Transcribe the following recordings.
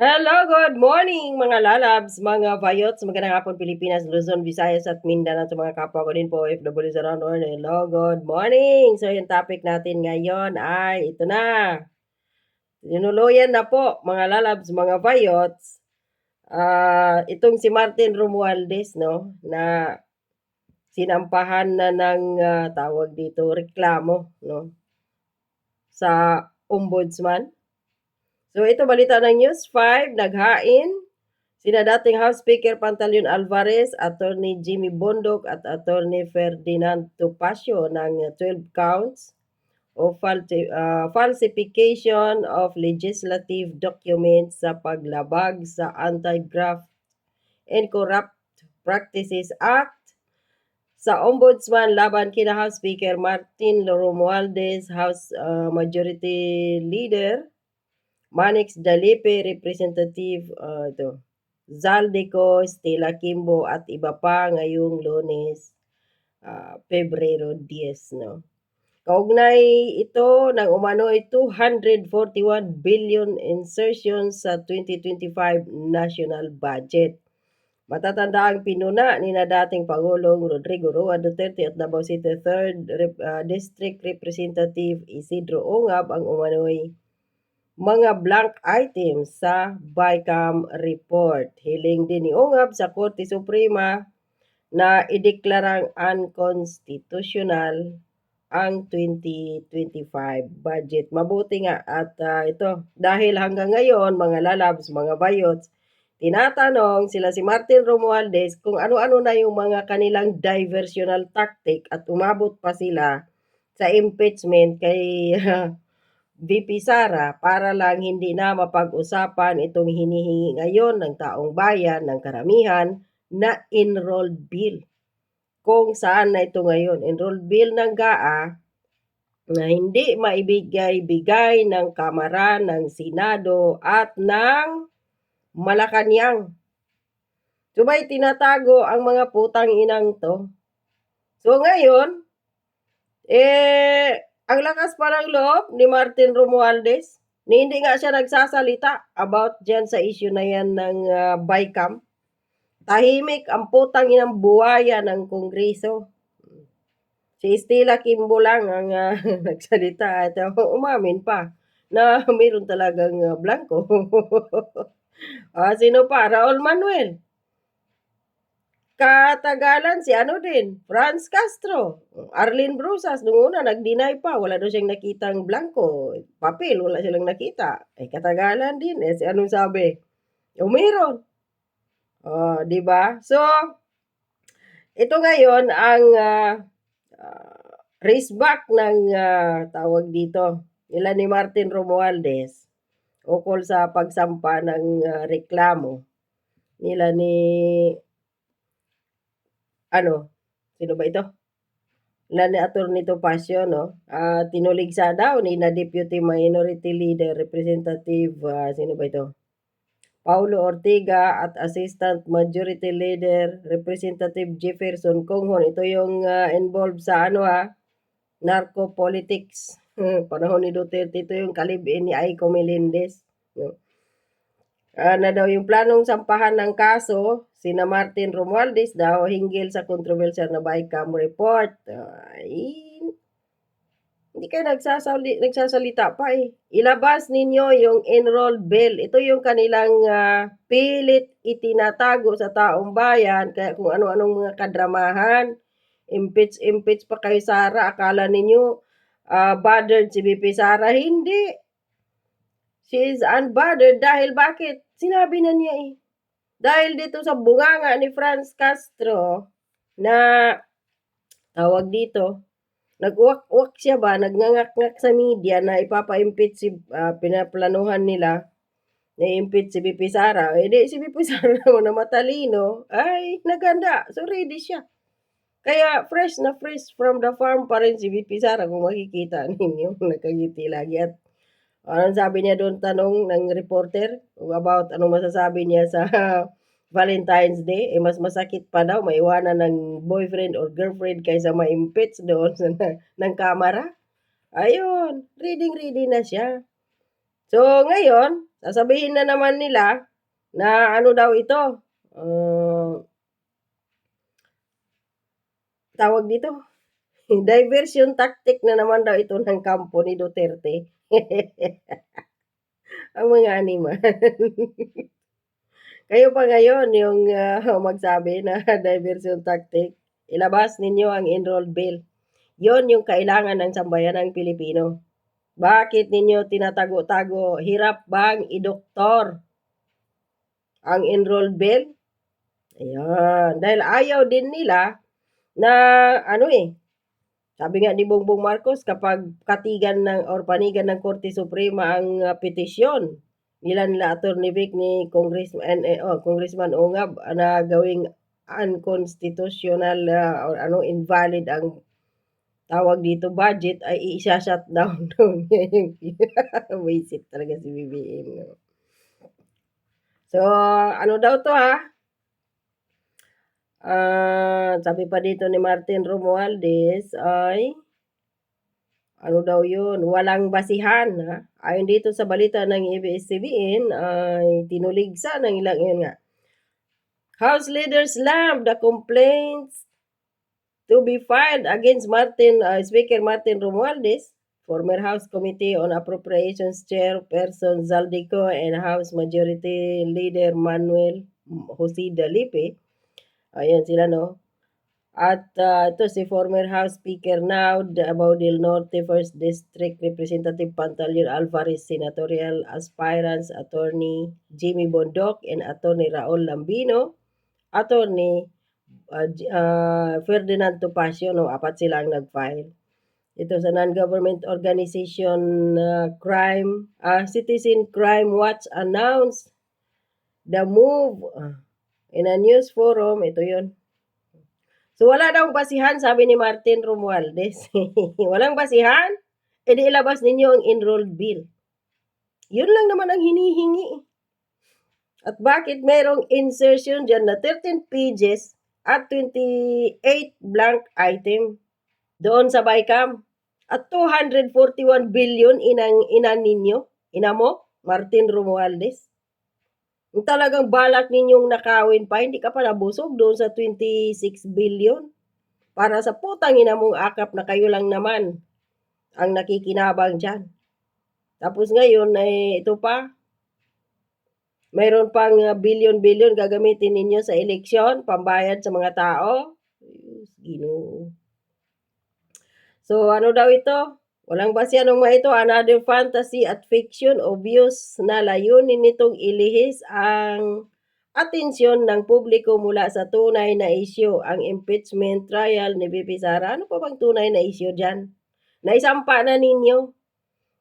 Hello, good morning mga lalabs, mga bayots, magandang hapon Pilipinas, Luzon, Visayas at Mindanao sa mga kapwa ko din po the world. Hello, good morning! So yung topic natin ngayon ay ito na. Tinuluyan na po mga lalabs, mga bayots. Ah, itong si Martin Romualdez no na sinampahan na ng ah, tawag dito reklamo no sa ombudsman. So ito balita ng News 5, naghain sina dating House Speaker Pantaleon Alvarez, Attorney Jimmy Bondok at Attorney Ferdinand Topacio ng 12 counts of falsi- ah, falsification of legislative documents sa paglabag sa Anti-Graft and Corrupt Practices Act. Sa Ombudsman laban kina House Speaker Martin Romualdez, House ah, Majority Leader Manix Dalipe, Representative ah, ito, Zaldeco, Stella Kimbo at iba pa ngayong lunes, ah, Pebrero 10. No? Kaugnay ito ng umano'y 241 billion insertions sa 2025 national budget. Matatanda ang pinuna ni na dating Pangulong Rodrigo Roa Duterte at Davao City 3rd Rep- ah, District Representative Isidro Ongab ang umano'y mga blank items sa BICAM report. Hiling din ni Ongab sa Korte Suprema na ideklarang unconstitutional ang 2025 budget. Mabuti nga at ah, ito, dahil hanggang ngayon, mga lalabs, mga bayots, tinatanong sila si Martin Romualdez kung ano-ano na yung mga kanilang diversional tactic at umabot pa sila sa impeachment kay VP Sara para lang hindi na mapag-usapan itong hinihingi ngayon ng taong bayan ng karamihan na enrolled bill. Kung saan na ito ngayon, enrolled bill ng GAA na hindi maibigay-bigay ng Kamara, ng Senado at ng Malacanang. Subay tinatago ang mga putang inang to. So ngayon, eh, ang lakas pa ng loob ni Martin Romualdez, ni hindi nga siya nagsasalita about dyan sa issue na yan ng uh, BICAM. Tahimik ang putang inang buwaya ng Kongreso. Si Estela Kimbo lang ang uh, nagsalita at uh, umamin pa na mayroon talagang uh, blanco. ah, sino pa? Raul Manuel. Katagalan si ano din, Franz Castro. Arlene Brusas, nung una nag-deny pa, wala daw siyang nakitang blanco. Papel, wala silang nakita. Eh, katagalan din. Eh, si anong sabi? O, meron. Oh, di ba? So, ito ngayon ang uh, uh, race back ng uh, tawag dito nila ni Martin Romualdez ukol sa pagsampa ng uh, reklamo nila ni ano, sino ba ito? Ni Atty. Topacio, no? Uh, tinuligsa daw ni na Deputy Minority Leader Representative, uh, sino ba ito? Paulo Ortega at Assistant Majority Leader Representative Jefferson Conghon. Ito yung uh, involved sa ano ha, narco politics. Panahon ni Duterte, ito yung kalibin ni Aiko Melendez. No? Uh, na daw yung planong sampahan ng kaso, sina Martin Romualdez daw hinggil sa controversial na BICAM report. Ay, hindi kayo nagsasali, nagsasalita pa eh. Ilabas ninyo yung enrolled bill. Ito yung kanilang uh, pilit itinatago sa taong bayan. Kaya kung ano-anong mga kadramahan, impeach, impeach pa kayo Sara. Akala ninyo uh, bothered si BP Sara. Hindi. She is unbothered dahil bakit? Sinabi na niya eh. Dahil dito sa bunganga ni Franz Castro na tawag dito, nag-uwak-uwak siya ba, nagnangak-ngak sa media na ipapa-impeach si, uh, pinaplanuhan nila na impeach si BP Sara. Eh di si BP Sara naman na matalino, ay naganda. So ready siya. Kaya fresh na fresh from the farm pa rin si BP Sara kung makikita ninyo. Nagkagiti lagi at ano sabi niya doon tanong ng reporter about anong masasabi niya sa Valentine's Day, eh mas masakit pa daw maiwanan ng boyfriend or girlfriend kaysa ma-impeach doon sa ng kamera. Ayun, reading ready na siya. So ngayon, Sasabihin na naman nila na ano daw ito, ah tawag dito, diversion tactic na naman daw ito ng kampo ni Duterte. Ang mga animal. Kayo pa ngayon yung ah, magsabi na diversion tactic. Ilabas ninyo ang enrolled bill. Yon yung kailangan ng sambayanang Pilipino. Bakit ninyo tinatago-tago? Hirap bang idoktor ang enrolled bill? Ayan. Dahil ayaw din nila na ano eh, sabi nga ni Bongbong Marcos, kapag katigan ng or panigan ng Korte Suprema ang uh, petisyon nila nila Attorney Vic ni Congressman eh, oh, Congressman Ongab na gawing unconstitutional uh, or ano invalid ang tawag dito budget ay isa-shut down doon. Wisit talaga si BBM. So, ano daw to ha? Ah, sabi pa dito ni Martin Romualdez ay ano daw yun, walang basihan. Ha? Ayon dito sa balita ng ABS-CBN ay tinuligsa ng ilang yun nga. House leaders slammed the complaints to be filed against Martin uh, Speaker Martin Romualdez, former House Committee on Appropriations Chairperson Zaldico and House Majority Leader Manuel Jose Dalipe. Ayan sila no. At uh, ito si former House Speaker now, Davao del Norte 1st District Representative Pantaleon Alvarez, Senatorial Aspirants Attorney Jimmy Bondoc and Attorney Raul Lambino, Attorney uh, uh, Ferdinand Topacio, no, apat sila ang nag-file. Ito sa non-government organization uh, crime, uh, Citizen Crime Watch announced the move uh, in a news forum, ito yon So wala daw basihan, sabi ni Martin Romualdez. Walang basihan? E di ilabas ninyo ang enrolled bill. Yun lang naman ang hinihingi. At bakit merong insertion dyan na 13 pages at 28 blank item doon sa BICAM? At 241 billion inang inan ninyo, ina mo, Martin Romualdez. Kung talagang balak ninyong nakawin pa, hindi ka pa nabusog doon sa 26 billion. Para sa putang ina mong akap na kayo lang naman ang nakikinabang dyan. Tapos ngayon, ay ito pa, mayroon pang billion-billion gagamitin ninyo sa eleksyon, pambayad sa mga tao. Ginoo. So, ano daw ito? Walang base anong mga ito, another fantasy at fiction obvious na layunin nitong ilihis ang atensyon ng publiko mula sa tunay na isyo, ang impeachment trial ni VP Sara. Ano pa bang tunay na isyo dyan? Naisampa na ninyo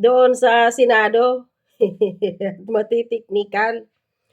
doon sa Senado. Matitiknikal.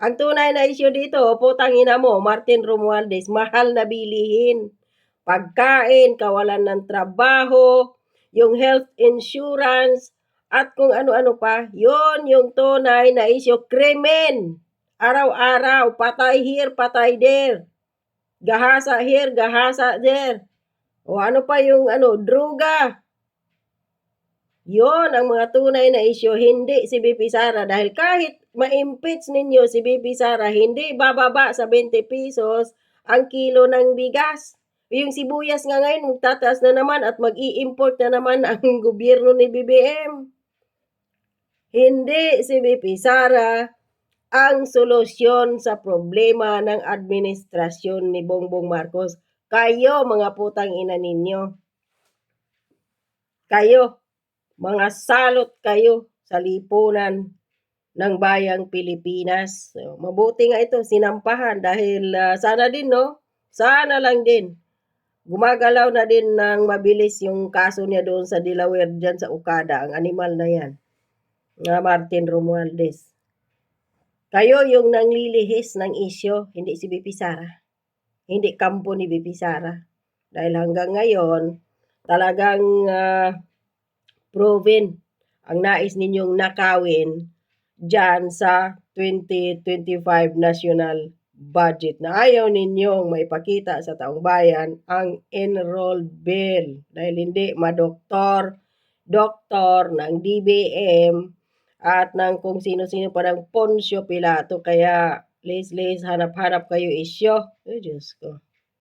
Ang tunay na isyo dito, putang ina mo, Martin Romualdez, mahal na bilihin. Pagkain, kawalan ng trabaho, yung health insurance, at kung ano-ano pa, yon yung tunay na isyo, krimen. Araw-araw, patay here, patay there. Gahasa here, gahasa there. O ano pa yung ano, druga. Yon ang mga tunay na isyo, hindi si BP Sara. Dahil kahit ma-impeach ninyo si BP Sara, hindi bababa sa 20 pesos ang kilo ng bigas. Yung sibuyas nga ngayon, magtataas na naman at mag-i-import na naman ang gobyerno ni BBM. Hindi si BP Sara ang solusyon sa problema ng administrasyon ni Bongbong Marcos. Kayo, mga putang ina ninyo. Kayo, mga salot kayo sa lipunan ng bayang Pilipinas. So, mabuti nga ito, sinampahan dahil uh, sana din, no? Sana lang din gumagalaw na din ng mabilis yung kaso niya doon sa Delaware dyan sa Okada, ang animal na yan, nga Martin Romualdez. Kayo yung nanglilihis ng isyo, hindi si BP Sara. Hindi kampo ni BP Sara. Dahil hanggang ngayon, talagang uh, proven ang nais ninyong nakawin dyan sa 2025 National budget na ayaw ninyong maipakita sa taong bayan ang enrolled bill dahil hindi madoktor, doktor ng DBM at ng kung sino-sino pa ng Poncio Pilato. Kaya, lis-lis, hanap-hanap kayo isyo. Ay, Diyos ko.